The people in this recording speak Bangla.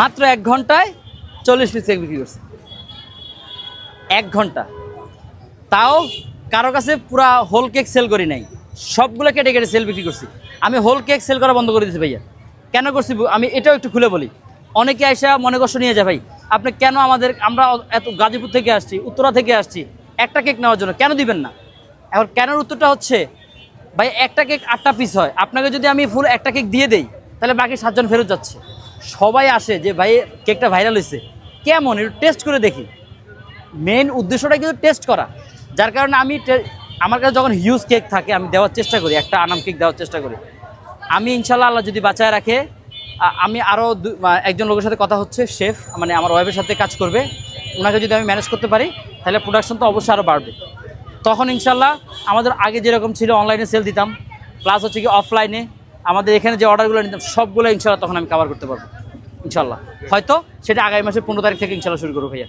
মাত্র এক ঘন্টায় চল্লিশ পিস কেক বিক্রি করছে। এক ঘণ্টা। তাও কারও কাছে পুরা হোল কেক সেল করি নাই। সবগুলো কেটে কেটে সেল বিক্রি করছি। আমি হোল কেক সেল করা বন্ধ করে দিয়েছি ভাইয়া। কেন করছি আমি এটাও একটু খুলে বলি। অনেকে এসে মনে কষ্ট নিয়ে যায় ভাই, আপনি কেন আমাদের আমরা এত গাজীপুর থেকে আসছি, উত্তরা থেকে আসছি, একটা কেক নেওয়ার জন্য কেন দিবেন না? এখন কেনর উত্তরটা হচ্ছে, ভাই, একটা কেক আটটা পিস হয়। আপনাকে যদি আমি ফুল একটা কেক দিয়ে দেই, তাহলে বাকি সাতজন ফেরত যাচ্ছে। সবাই আসে যে, ভাই, কেকটা ভাইরাল হয়েছে কেমন? একটু টেস্ট করে দেখি। মেন উদ্দেশ্যটা কিন্তু টেস্ট করা। যার কারণে আমি আমার কাছে যখন হিউজ কেক থাকে, আমি দেওয়ার চেষ্টা করি, একটা আনাম কেক দেওয়ার চেষ্টা করি। আমি ইনশাল্লাহ আল্লাহ যদি বাঁচায় রাখে আমি আরও একজন লোকের সাথে কথা হচ্ছে শেফ মানে আমার ওয়াইফের সাথে কাজ করবে। ওনাকে যদি আমি ম্যানেজ করতে পারি, তাহলে প্রোডাকশন তো অবশ্যই আরও বাড়বে। তখন ইনশাল্লাহ আমাদের আগে যেরকম ছিল অনলাইনে সেল দিতাম। প্লাস হচ্ছে কি অফলাইনে আমাদের এখানে যে অর্ডারগুলো নিতাম, সবগুলো ইনশাল্লাহ তখন আমি কাভার করতে পারব। ইনশাল্লাহ। হয়তো সেটা আগামী মাসের পনেরো তারিখ থেকে ইনশাল্লাহ শুরু করব ভাইয়া।